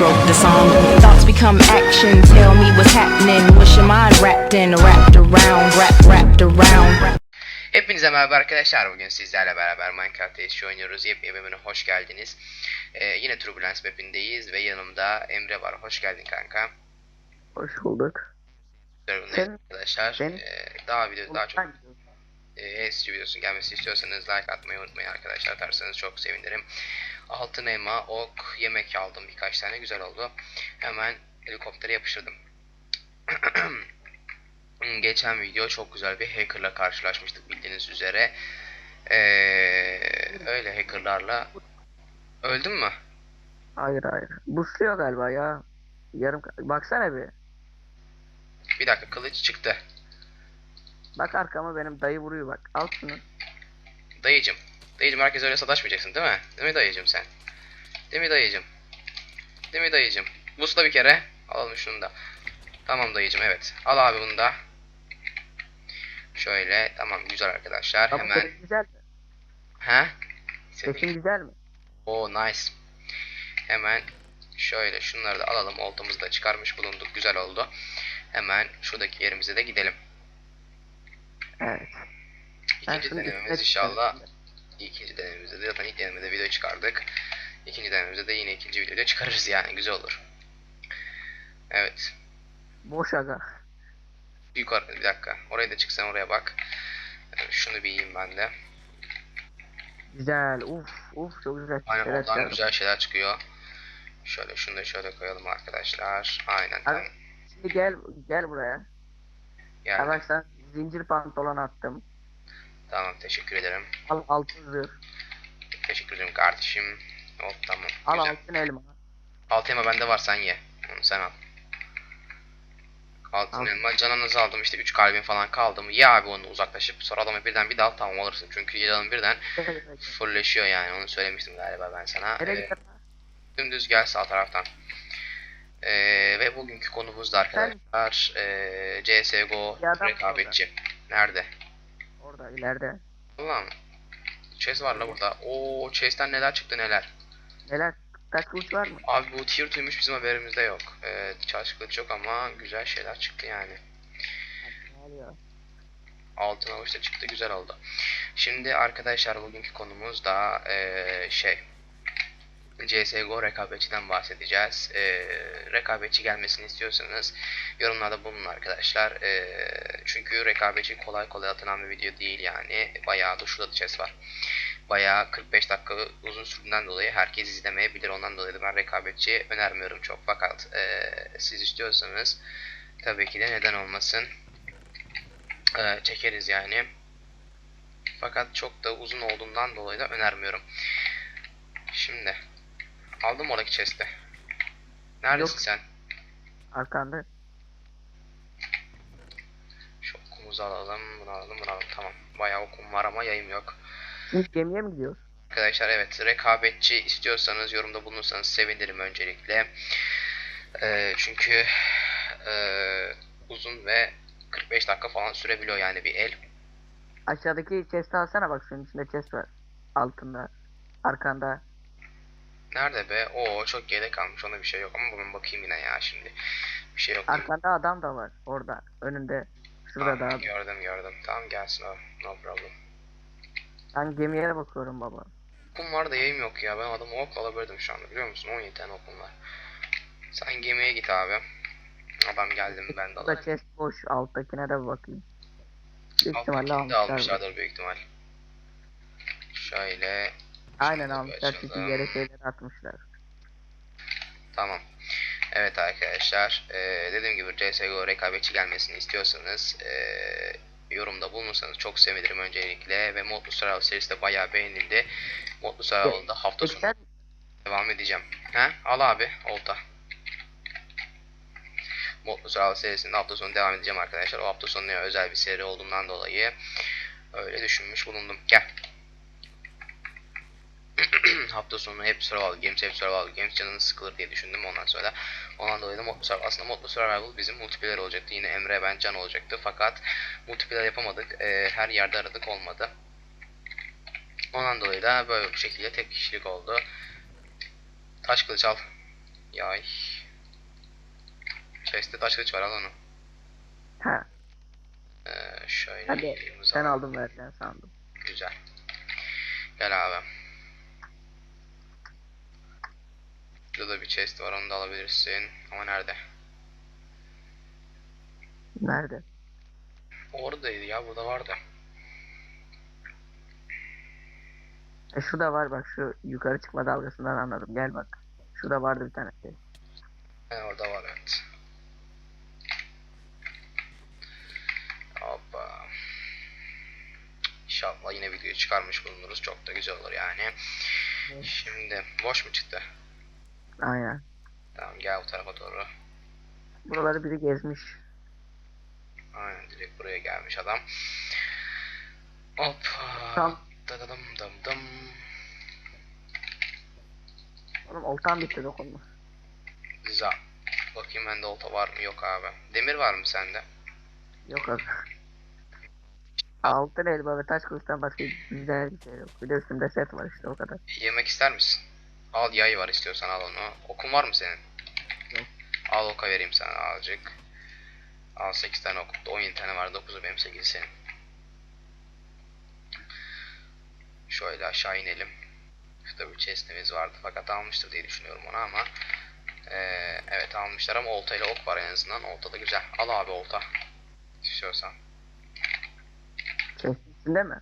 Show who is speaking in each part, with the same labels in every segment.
Speaker 1: wrote the song. Thoughts become action. Tell me what's happening. What's your mind wrapped in? Wrapped around, wrapped, wrapped around.
Speaker 2: Hepinize merhaba arkadaşlar. Bugün sizlerle beraber Minecraft TSC oynuyoruz. Yepyeni bölümüne hoş geldiniz. Ee, yine Turbulence map'indeyiz ve yanımda Emre var. Hoş geldin kanka.
Speaker 3: Hoş bulduk. Sen-
Speaker 2: arkadaşlar.
Speaker 3: sen-
Speaker 2: ee, daha video daha çok
Speaker 3: Ben-
Speaker 2: e, SC videosunun gelmesi istiyorsanız like atmayı unutmayın arkadaşlar. Atarsanız çok sevinirim. Altın elma, ok, yemek aldım birkaç tane. Güzel oldu. Hemen helikoptere yapıştırdım. Geçen video çok güzel bir hackerla karşılaşmıştık bildiğiniz üzere. Ee, öyle hackerlarla öldün mü?
Speaker 3: Hayır hayır. Busluyor galiba ya. Yarım baksana bir.
Speaker 2: Bir dakika kılıç çıktı.
Speaker 3: Bak arkama benim dayı vuruyor bak. Al şunu.
Speaker 2: Dayıcım. Dayıcım herkes öyle sataşmayacaksın değil mi? Değil mi dayıcım sen? Değil mi dayıcım? Değil mi dayıcım? Busla bir kere. Alalım şunu da. Tamam dayıcım evet. Al abi bunu da. Şöyle tamam güzel arkadaşlar.
Speaker 3: Ya bu
Speaker 2: Hemen.
Speaker 3: güzel mi?
Speaker 2: He?
Speaker 3: Sesin güzel mi?
Speaker 2: Oo nice. Hemen şöyle şunları da alalım. Oltamızı da çıkarmış bulunduk. Güzel oldu. Hemen şuradaki yerimize de gidelim.
Speaker 3: Evet.
Speaker 2: İkinci denememiz inşallah. İkinci denememizde de zaten ilk denememizde video çıkardık. İkinci denememizde de yine ikinci videoda çıkarırız yani güzel olur. Evet.
Speaker 3: Boş aga.
Speaker 2: Yukarı bir dakika. Oraya da çıksan oraya bak. Evet, şunu bir yiyeyim ben de.
Speaker 3: Güzel. Uf uf çok güzel.
Speaker 2: Aynen
Speaker 3: şeyler
Speaker 2: oradan güzel şeyler çıkıyor. Şöyle şunu da şöyle koyalım arkadaşlar. Aynen tamam.
Speaker 3: Şimdi gel gel buraya.
Speaker 2: Yani,
Speaker 3: Arkadaşlar zincir pantolon attım.
Speaker 2: tamam teşekkür ederim.
Speaker 3: Al altın zırh.
Speaker 2: Teşekkür ederim kardeşim. Hop tamam.
Speaker 3: Al
Speaker 2: Güzel.
Speaker 3: altın elma.
Speaker 2: Altın elma bende var sen ye. Onu sen al. Altın
Speaker 3: Al.
Speaker 2: elma canınızı aldım işte 3 kalbin falan kaldı mı ye abi onu uzaklaşıp sonra adamı birden bir dal tamam alırsın. Çünkü yılanın birden fullleşiyor yani onu söylemiştim galiba ben sana. Ee, dümdüz gel sağ taraftan. Ee, ve bugünkü konumuz da arkadaşlar ee, CSGO rekabetçi. Nerede?
Speaker 3: Orada ileride.
Speaker 2: Ulan chest var la burada. Oo chest'ten neler çıktı neler.
Speaker 3: Neler? Taş kılıç var mı?
Speaker 2: Abi bu tier 2'ymuş bizim haberimizde yok. Ee, charge kılıç yok ama güzel şeyler çıktı yani. Altın avuç da çıktı güzel oldu. Şimdi arkadaşlar bugünkü konumuz da eee, şey CSGO rekabetçiden bahsedeceğiz. Eee, rekabetçi gelmesini istiyorsanız yorumlarda bulunun arkadaşlar. Eee, çünkü rekabetçi kolay kolay atılan bir video değil yani. Bayağı da şurada chest var. Bayağı 45 dakika uzun sürdüğünden dolayı herkes izlemeyebilir. Ondan dolayı da ben rekabetçi önermiyorum çok. Fakat eee, siz istiyorsanız tabii ki de neden olmasın e, çekeriz yani. Fakat çok da uzun olduğundan dolayı da önermiyorum. Şimdi aldım oradaki chest'i. Neredesin
Speaker 3: Yok.
Speaker 2: sen?
Speaker 3: Arkanda.
Speaker 2: Şu okumuzu alalım, bunu alalım, bunu alalım. Tamam. Bayağı okum var ama yayım yok.
Speaker 3: Şimdi gemiye mi gidiyoruz?
Speaker 2: Arkadaşlar evet rekabetçi istiyorsanız yorumda bulunursanız sevinirim öncelikle. E, çünkü e, uzun ve 45 dakika falan sürebiliyor yani bir el.
Speaker 3: Aşağıdaki chest'i alsana bak şunun içinde chest var. Altında. Arkanda.
Speaker 2: Nerede be? Oo çok geride kalmış. Ona bir şey yok ama ben bakayım yine ya şimdi. Bir şey yok.
Speaker 3: Arkanda adam da var. Orada. Önünde. Şurada da
Speaker 2: Aa,
Speaker 3: adam.
Speaker 2: Gördüm gördüm. Tamam gelsin o. No problem.
Speaker 3: Ben gemiye bakıyorum baba.
Speaker 2: Okum var da yayım yok ya. Ben adamı ok alabilirdim şu anda biliyor musun? 17 tane okum var. Sen gemiye git abi. Adam geldi mi ben de alırım.
Speaker 3: chest boş. Alttakine de bakayım. Büyük ihtimalle
Speaker 2: Alttakini de
Speaker 3: almışlar.
Speaker 2: almışlardır büyük ihtimal. Şöyle.
Speaker 3: Aynen almışlar çünkü yere şeyler atmışlar.
Speaker 2: Tamam. Evet arkadaşlar. eee, dediğim gibi CSGO rekabetçi gelmesini istiyorsanız eee, yorumda bulunursanız çok sevinirim öncelikle. Ve Modlu Survival serisi de bayağı beğenildi. Modlu Survival'da hafta
Speaker 3: Peki
Speaker 2: sonu devam edeceğim. He? Al abi. Olta. Modlu Survival serisinde hafta sonu devam edeceğim arkadaşlar. O hafta sonu özel bir seri olduğundan dolayı öyle düşünmüş bulundum. Gel. hafta sonu hep survival games, hep survival games canınız sıkılır diye düşündüm ondan sonra. Ondan dolayı da aslında Modlu Survival bizim multiplayer olacaktı. Yine Emre ben Can olacaktı. Fakat multiplayer yapamadık. Ee, her yerde aradık olmadı. Ondan dolayı da böyle bu şekilde tek kişilik oldu. Taş kılıç al. Yay. Chest'te taş kılıç var al onu.
Speaker 3: Ha.
Speaker 2: Ee, şöyle
Speaker 3: Hadi sen aldın verdin sandım.
Speaker 2: Güzel. Gel abi. Burada da bir chest var onu da alabilirsin. Ama nerede?
Speaker 3: Nerede?
Speaker 2: Oradaydı ya burada vardı.
Speaker 3: E şu da var bak şu yukarı çıkma dalgasından anladım. Gel bak. Şurada vardı bir tane.
Speaker 2: He orada var evet. Hoppa. İnşallah yine video çıkarmış bulunuruz. Çok da güzel olur yani. Şimdi boş mu çıktı?
Speaker 3: Aynen.
Speaker 2: Tamam gel bu tarafa doğru.
Speaker 3: Buraları biri gezmiş.
Speaker 2: Aynen direkt buraya gelmiş adam. Hop.
Speaker 3: Tam.
Speaker 2: Dadım dım dım.
Speaker 3: Oğlum oltam bitti dokunma.
Speaker 2: Za. Bakayım bende olta var mı? Yok abi. Demir var mı sende?
Speaker 3: Yok abi. Altın elma ve taş kılıçtan başka güzel bir şey yok. Bir de üstümde set var işte o kadar.
Speaker 2: Yemek ister misin? Al yay var istiyorsan al onu. Okun var mı senin?
Speaker 3: Yok.
Speaker 2: Al oka vereyim sana azıcık. Al 8 tane ok. 17 tane var. 9'u benim 8'i senin. Şöyle aşağı inelim. Şurada bir chest'imiz vardı fakat almıştır diye düşünüyorum onu ama eee, evet almışlar ama olta ile ok var en azından. Olta da güzel. Al abi olta. İstiyorsan.
Speaker 3: Chest içinde mi?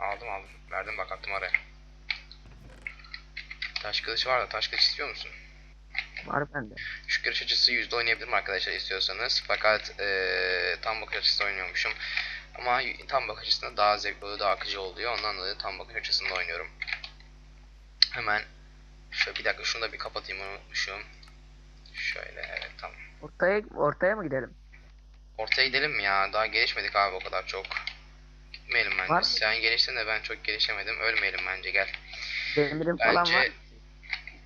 Speaker 2: Aldım aldım. Verdim bak attım oraya. Taş kılıç var da taş kılıç istiyor musun?
Speaker 3: Var bende.
Speaker 2: Şu görüş açısı yüzde oynayabilirim arkadaşlar istiyorsanız. Fakat eee, tam bakış açısı oynuyormuşum. Ama tam bakış açısında daha zevkli oluyor, daha akıcı oluyor. Ondan dolayı tam bakış açısında oynuyorum. Hemen şöyle bir dakika şunu da bir kapatayım unutmuşum. Şöyle evet tamam.
Speaker 3: Ortaya, ortaya mı gidelim?
Speaker 2: Ortaya gidelim mi ya? Daha gelişmedik abi o kadar çok. Gitmeyelim bence.
Speaker 3: Var mı?
Speaker 2: Sen geliştin de ben çok gelişemedim. Ölmeyelim bence gel.
Speaker 3: Demirim falan var.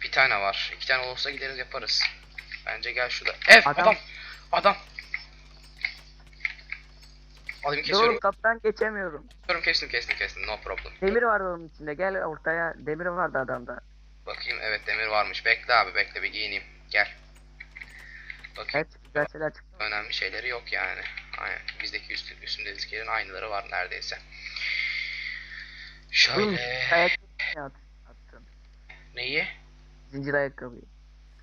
Speaker 2: Bir tane var. İki tane olursa gideriz yaparız. Bence gel şurada. Evet adam.
Speaker 3: Adam.
Speaker 2: Adam. Alayım kesiyorum.
Speaker 3: oğlum kaptan geçemiyorum.
Speaker 2: Kesiyorum kestim kestim kestim. No problem.
Speaker 3: Demir var onun içinde. Gel ortaya. Demir vardı adamda.
Speaker 2: Bakayım evet demir varmış. Bekle abi bekle bir giyineyim. Gel. Bakayım.
Speaker 3: Evet güzel şeyler çıktı.
Speaker 2: Önemli şeyleri yok yani. Aynen. Bizdeki üst, üstündeziklerin aynıları var neredeyse. Şöyle. Neyi?
Speaker 3: Zincir ayakkabıyı.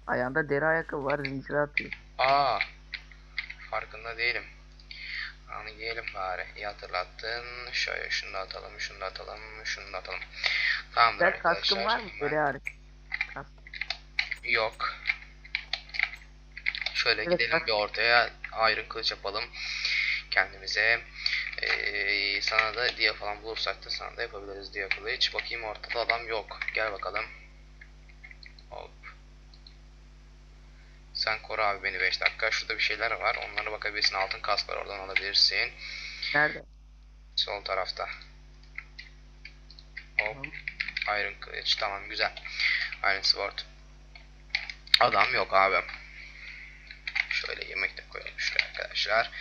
Speaker 3: Ayağında deri ayakkabı var zincir atıyor.
Speaker 2: Aa. Farkında değilim. Onu giyelim bari. İyi hatırlattın. Şöyle şunu da atalım, şunu da atalım, şunu da atalım. Tamamdır
Speaker 3: kaskın
Speaker 2: arkadaşlar.
Speaker 3: var mı?
Speaker 2: Ben-
Speaker 3: Deri hariç. Kask.
Speaker 2: Yok. Şöyle
Speaker 3: Evet,
Speaker 2: gidelim
Speaker 3: bak.
Speaker 2: bir ortaya iron kılıç yapalım kendimize. Ee, sana da diye falan bulursak da sana da yapabiliriz diye kılıç. Bakayım ortada adam yok. Gel bakalım. Hop. Sen koru abi beni 5 dakika. Şurada bir şeyler var. Onlara bakabilirsin. Altın kask var oradan alabilirsin.
Speaker 3: Nerede?
Speaker 2: Sol tarafta. Hop. Iron kılıç. Tamam güzel. Iron sword. Adam yok abi. Şöyle yemek de koyalım şuraya arkadaşlar.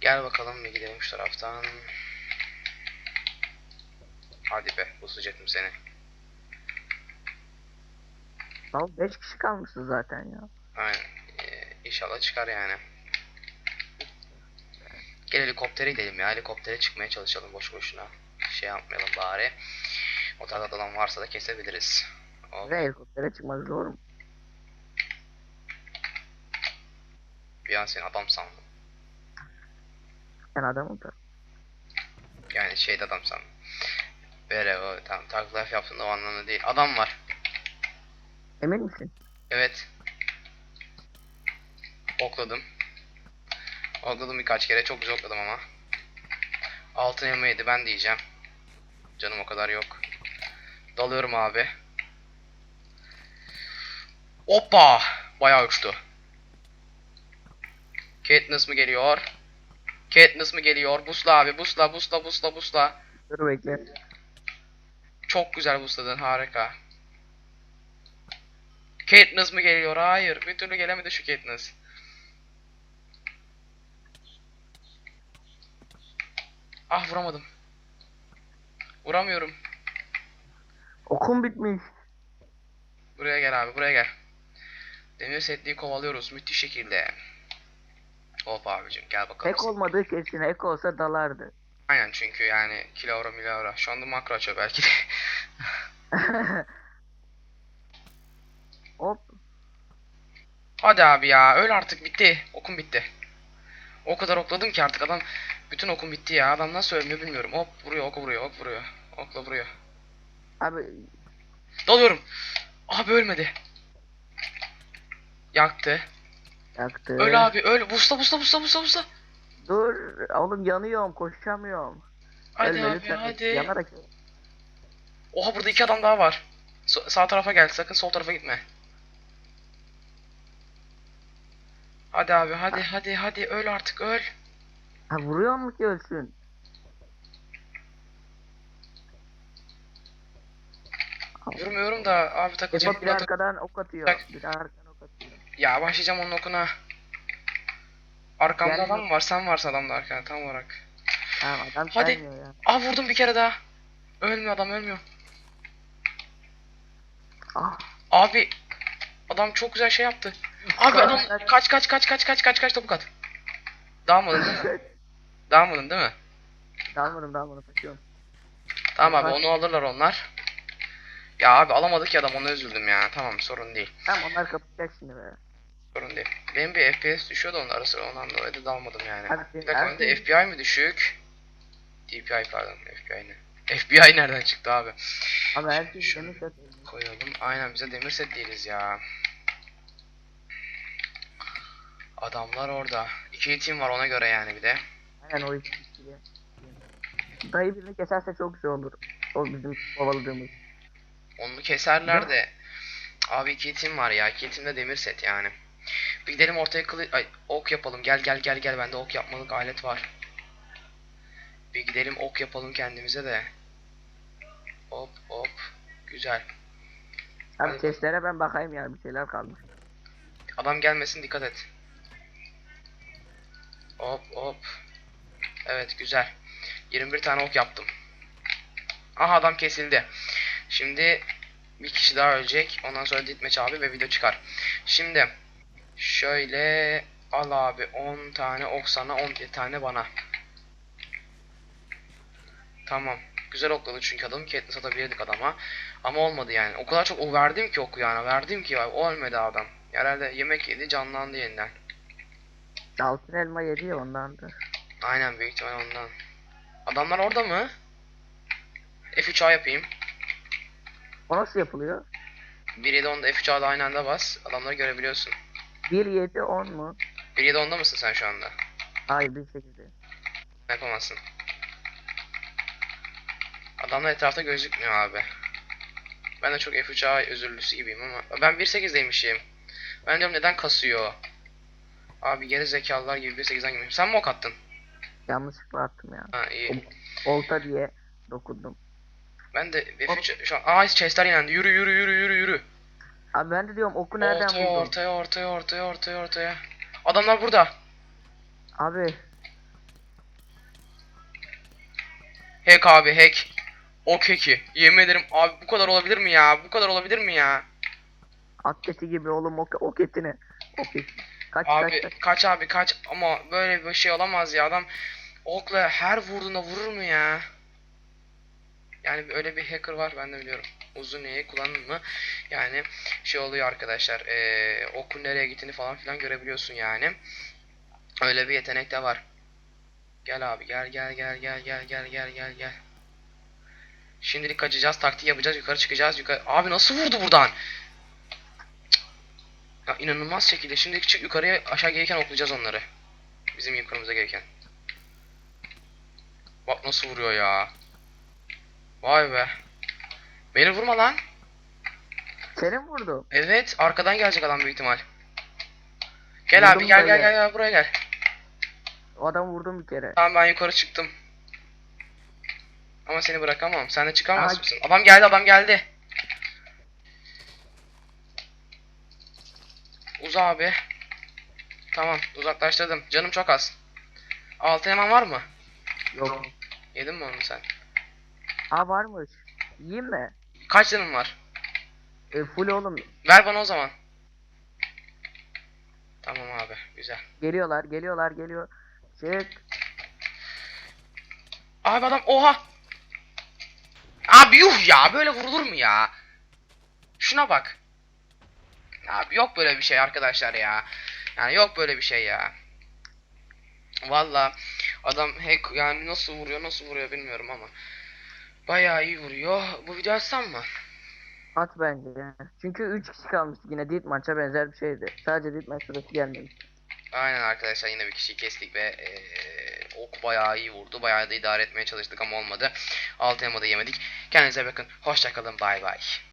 Speaker 2: Gel bakalım bir gidelim şu taraftan. Hadi be bozacaktım seni.
Speaker 3: Lan 5 kişi kalmışız zaten ya.
Speaker 2: Aynen. Ee, inşallah çıkar yani. Gel helikoptere gidelim ya. Helikoptere çıkmaya çalışalım boş boşuna. Şey yapmayalım bari. O tarafta adam varsa da kesebiliriz. Hop.
Speaker 3: Ve helikoptere çıkmak zor mu?
Speaker 2: Bir an seni adam sandım.
Speaker 3: Ben adamım da.
Speaker 2: Yani şeyde adam sandım. Böyle o tamam tag life yaptığında o anlamda değil. Adam var.
Speaker 3: Emin misin?
Speaker 2: Evet. Okladım. Okladım birkaç kere. Çok güzel okladım ama. Altın elma yedi ben diyeceğim. Canım o kadar yok. Dalıyorum abi. Hoppa! Bayağı uçtu. Katniss mı geliyor? Katniss mı geliyor? Busla abi. Busla, busla, busla, busla.
Speaker 3: Dur bekle.
Speaker 2: Çok güzel busladın. Harika. Katniss mı geliyor? Hayır. Bir türlü gelemedi şu Katniss. Ah vuramadım. Vuramıyorum.
Speaker 3: Okum bitmiş.
Speaker 2: Buraya gel abi. Buraya gel. Demir setliği kovalıyoruz müthiş şekilde. Hop abicim gel bakalım.
Speaker 3: Ek olmadığı kesin. Ek olsa dalardı.
Speaker 2: Aynen çünkü yani kilavra milavra. Şu anda makro açıyor belki de.
Speaker 3: Hop.
Speaker 2: Hadi abi ya öl artık bitti. Okum bitti. O kadar okladım ki artık adam bütün okum bitti ya. Adam nasıl ölmüyor bilmiyorum. Hop vuruyor ok vuruyor ok vuruyor. Okla vuruyor.
Speaker 3: Abi
Speaker 2: Dalıyorum. Abi ölmedi. Yaktı.
Speaker 3: yaktı.
Speaker 2: Öl abi öl. Busla busla busla busla busla.
Speaker 3: Dur. Oğlum yanıyorum. Koşamıyorum.
Speaker 2: Hadi
Speaker 3: Ölme
Speaker 2: abi
Speaker 3: lütfen.
Speaker 2: hadi.
Speaker 3: Yanarak.
Speaker 2: Oha burada iki adam daha var. So- sağ tarafa gel sakın sol tarafa gitme. Hadi abi hadi hadi hadi öl artık öl.
Speaker 3: Ha vuruyor mu ki ölsün?
Speaker 2: Vurmuyorum da abi takılacak.
Speaker 3: Efo bir arkadan ok atıyor.
Speaker 2: Bak.
Speaker 3: Bir arkadan ok atıyor.
Speaker 2: Ya başlayacağım onun okuna. Arkamda adam mı var? Sen varsın adamda arkada tam olarak.
Speaker 3: Tamam adam
Speaker 2: Hadi.
Speaker 3: ya.
Speaker 2: Ah vurdum bir kere daha. Ölmüyor adam ölmüyor.
Speaker 3: Ah.
Speaker 2: Abi adam çok güzel şey yaptı. Abi adam kaç kaç kaç kaç kaç kaç kaç topuk at. Dağılmadın değil mi? Dağılmadın değil mi?
Speaker 3: dalmadım dalmadım kaçıyorum.
Speaker 2: Tamam abi onu alırlar onlar. Ya abi alamadık ya adam ona üzüldüm ya. Tamam sorun değil.
Speaker 3: Tamam onlar kapatacak şimdi be.
Speaker 2: Sorun değil. Benim bir FPS düşüyordu onun ara sıra ondan dolayı da dalmadım yani.
Speaker 3: Abi,
Speaker 2: Bir dakika önde FBI mi düşük? DPI pardon FBI ne? FBI nereden çıktı abi?
Speaker 3: Abi her şey
Speaker 2: Şu-
Speaker 3: demir set.
Speaker 2: Koyalım. Aynen bize demir set değiliz ya. Adamlar orada. İki tim var ona göre yani bir de.
Speaker 3: Aynen o ikili. Dayı birini keserse çok güzel olur. O bizim kovaladığımız.
Speaker 2: Onu keserler de. Abi iki var ya. İki timde demir set yani. Bir gidelim ortaya kılı... Ay, ok yapalım. Gel gel gel gel. Bende ok yapmalık alet var. Bir gidelim ok yapalım kendimize de. Hop hop. Güzel.
Speaker 3: Abi
Speaker 2: Hadi.
Speaker 3: chestlere ben bakayım ya bir şeyler kalmış.
Speaker 2: Adam gelmesin dikkat et. Hop hop. Evet güzel. 21 tane ok yaptım. Aha adam kesildi. Şimdi bir kişi daha ölecek. Ondan sonra ditmeç abi ve video çıkar. Şimdi şöyle al abi 10 tane ok sana 11 tane bana. Tamam. Güzel okladı çünkü adamı Caitlyn satabilirdik adama. Ama olmadı yani. O kadar çok o verdim ki oku yani. Verdim ki o ölmedi adam. Herhalde yemek yedi canlandı yeniden.
Speaker 3: Altın elma yedi ya ondandır.
Speaker 2: Aynen büyük ihtimal ondan. Adamlar orada mı? F3A yapayım.
Speaker 3: O nasıl yapılıyor?
Speaker 2: 1.7 10'da F3A'da aynı anda bas. Adamları görebiliyorsun.
Speaker 3: 1 7 10 mu?
Speaker 2: 1.7 10'da mısın sen şu anda?
Speaker 3: Hayır 1 8'de.
Speaker 2: Yapamazsın. Adamlar etrafta gözükmüyor abi. Ben de çok F3A özürlüsü gibiyim ama ben 1.8'deymişim. Ben diyorum neden kasıyor? Abi geri zekalılar gibi 1.8'den gibiyim. Sen mi ok attın?
Speaker 3: Yanlışlıkla attım ya.
Speaker 2: Ha iyi.
Speaker 3: Olta diye dokundum.
Speaker 2: Ben de F3 şu an... Aa chestler yenendi. Yürü yürü yürü yürü yürü.
Speaker 3: Abi ben de diyorum oku nereden
Speaker 2: ortaya,
Speaker 3: buldun?
Speaker 2: ortaya ortaya ortaya ortaya ortaya. Adamlar burada.
Speaker 3: Abi
Speaker 2: Hack abi hack. Ok hack'i. Yemin ederim abi bu kadar olabilir mi ya? Bu kadar olabilir mi ya?
Speaker 3: at keti gibi oğlum ok, ok etini. Ok eti. Kaç
Speaker 2: Abi
Speaker 3: kaç kaç.
Speaker 2: kaç abi kaç ama böyle bir şey olamaz ya adam okla her vurduğunda vurur mu ya? Yani öyle bir hacker var ben de biliyorum. Uzun neyi kullanın mı? Yani şey oluyor arkadaşlar. Eee okun nereye gittiğini falan filan görebiliyorsun yani. Öyle bir yetenek de var. Gel abi gel gel gel gel gel gel gel gel gel. Şimdilik kaçacağız, taktik yapacağız, yukarı çıkacağız, yukarı. Abi nasıl vurdu buradan? Ya inanılmaz şekilde. Şimdi çık yukarıya aşağı gelirken oklayacağız onları. Bizim yukarımıza gelirken. Bak nasıl vuruyor ya. Vay be. Beni vurma lan.
Speaker 3: Seni mi vurdu?
Speaker 2: Evet arkadan gelecek adam büyük ihtimal. Gel abi
Speaker 3: Vurdum
Speaker 2: gel gel
Speaker 3: böyle.
Speaker 2: gel gel buraya gel.
Speaker 3: O adamı vurdum bir kere.
Speaker 2: Tamam ben yukarı çıktım. Ama seni bırakamam. Sen de çıkamaz
Speaker 3: Aha.
Speaker 2: mısın? Adam geldi adam geldi. Uza abi. Tamam uzaklaştırdım. Canım çok az. Altı hemen var mı?
Speaker 3: Yok.
Speaker 2: Yedin mi onu sen?
Speaker 3: Ha varmış. Yiyeyim mi?
Speaker 2: Kaç canın var?
Speaker 3: E, full oğlum.
Speaker 2: Ver bana o zaman. Tamam abi güzel.
Speaker 3: Geliyorlar geliyorlar geliyor. Çık.
Speaker 2: Abi adam oha. Abi yuh ya böyle vurulur mu ya? Şuna bak. Abi yok böyle bir şey arkadaşlar ya. Yani yok böyle bir şey ya. Valla adam hack yani nasıl vuruyor nasıl vuruyor bilmiyorum ama. Bayağı iyi vuruyor. Bu video açsam mı?
Speaker 3: At bence. Çünkü 3 kişi kalmıştı yine Death maça benzer bir şeydi. Sadece Death maç sırası gelmemiş.
Speaker 2: Aynen arkadaşlar yine bir kişiyi kestik ve eee ok bayağı iyi vurdu. Bayağı da idare etmeye çalıştık ama olmadı. Altı elma da yemedik. Kendinize bakın. Hoşçakalın. Bay bay.